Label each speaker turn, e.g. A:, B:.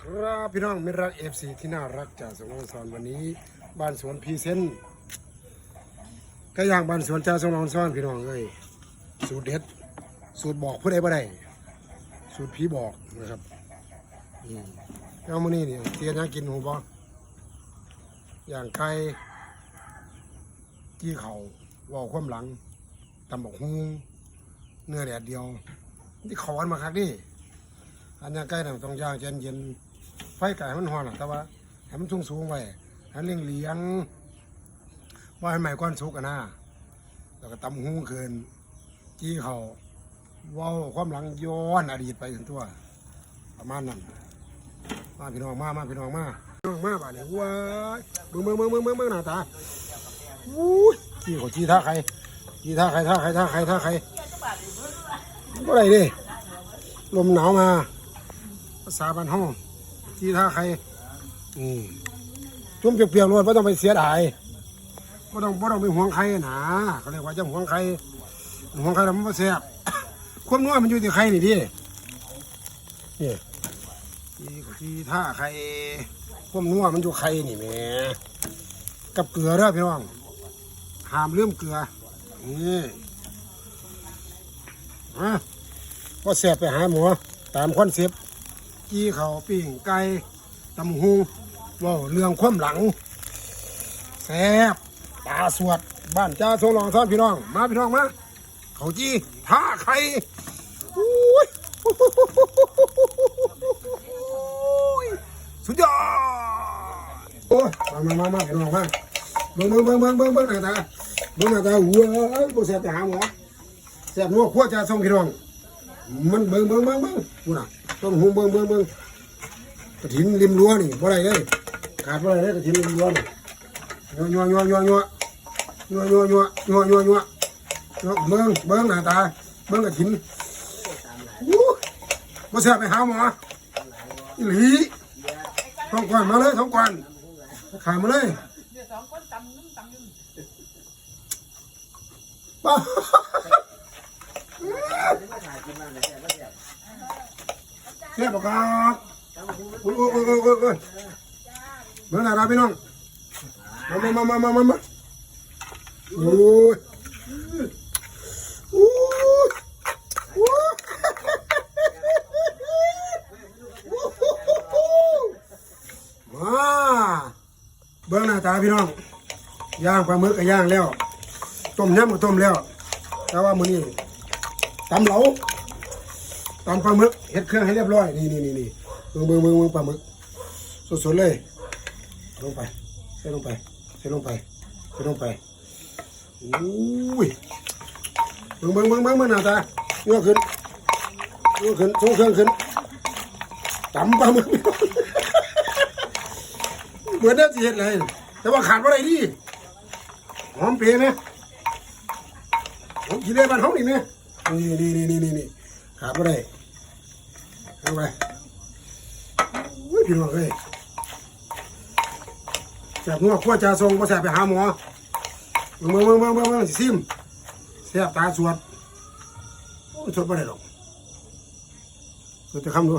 A: ครับพี่น้องมิรักเอฟซีที่น่ารักจากสงองสอนวันนี้บ้านสวนพีเซนก็ย่างบ้านสวนจ่าสงองสอนพี่น้องเอ้ยสูตรเด็ด สูตรบอกผู้ใดบ่ได้สูตรผีบอกนะครับอืมแล้วมื้อนี้นี่เตียนะกินหูบ่อย่างไก่จี้เขาว่าความหลังตำบักฮุงเนื้อแดดเดียว ที่ขอนมาคักนี่อันย่างใกล้หน่ะต้องย่างเย็นเย็น ไฟไก่มันหอนน่ะแต่ว่าให้มันสูงสูงไว้ให้เลี้ยงเลี้ยงว่าให้ใหม่ก้อนสุกกันนะแล้วก็ตำหูเกินจี้เขาว้าความหลังย้อนอดีตไปถึงตัว ประมาณนั้นมาพี่น้องมามาพี่น้องมาพี่น้องมาบ้านนี้ว้าเบิ่งเบิ่งเบิ่งเบิ่งเบิ่งเบิ่งหน้าตาอู้จี้เขาจี้ท่าใครจี้ท่าใครท่าใครท่าใครท่าใครก็ไรดิลมหนาวมาภาษาบ้านห้อง ที่ท่าใคร อืมจุ่มเปียกๆรวดไม่ต้องไปเสียดายไม่ต้องไม่ต้องไปห่วงใครนะเขาเรียกว่าจะห่วงใครห่วงใครแล้วมันไม่แซ่บความนัวมันอยู่ที่ใครนี่ดินี่ที่ที่ท่าใครความนัวมันอยู่ใครนี่แม่กับเกลือเด้อพี่น้องห้ามเลืมเกลือนี่อะก็แซ่บไปหาหมอตามคอนเซ็ปต์ กีเขาปิ้งไก่ตำหูว่าเรื่องความหลังแซ่บตาสวดบ้านจ้าทรงรองซ้อนพี่น้อง มาพี่น้องมาเขาจี้ท่าไข่อุ้ยสุดยอดโอ้ยมามามามาพี่น้องมาเบิ่งเบิ่งเบิ่งเบิ่งเบิ่งเบิ่งหน้าตาเบิ่งหน้าตาหัวบ่แซ่บไปหาหมอแซ่บนัวขั้วจ้าทรงพี่น้องมันเบิ่งเบิ่งเบิ่งเบิ่งพูน่ะ ต้นหูเบิ่งเบิ่งเบิ่งกระถินริมรั้วนี่บ่ได้เลยขาดบ่ได้เลยกระถินริมรั้วนี่ยัวยัวยัวยัวยัวยัวยัวยัวยัวยัวยัวเบิ่งเบิ่งหน้าตาเบิ่งกระถินอู้บ่แซ่บไปหาหมออีหลีท้องก่อนมาเลยท้องก่อนขามาเลยป้า เสียบปากโอ้ยโอ้ยโอ้ยโอ้ยโอ้ยโอ้ยเมื่อไหร่ครับพี่น้องมามามามามามามาโอ้ยโอ้ยโอ้ยมาเบื้องหน้าตาพี่น้องย่างปลาหมึกก็ย่างแล้ว ต้มยำก็ต้มแล้ว แต่ว่ามื้อนี้ตำเหลา ตอนปลาหมึกเฮ็ดเครื่องให้เรียบร้อย นี่นี่นี่นี่เบิ่งเบิ่งเบิ่งเบิ่งปลาหมึกสดๆเลยลงไปใส่ลงไปใส่ลงไปใส่ลงไปอุ้ยเบิ่งเบิ่งเบิ่งเบิ่งเบิ่งหน้าตาเงือกขึ้นเงือกขึ้นส่งเครื่องขึ้นตำปลาหมึกเหมือนได้สิเฮ็ดเลยแต่ว่าขาดอะไรดิหอมเปรี้ยไหมผมกินได้บ้านเฮานี่ไหมนี่นี่นี่นี่นี่ นี่ขาไม่ได้เอาไปอุ้ยพี่น้องเอ้ยแสบหัวขั้วจ่าทรงก็แสบไปหาหมอเมืองเมืองเมืองเมืองเมืองซิมแสบตาสวดโอ้ยสวดไม่ได้หรอกสวดจะคำดู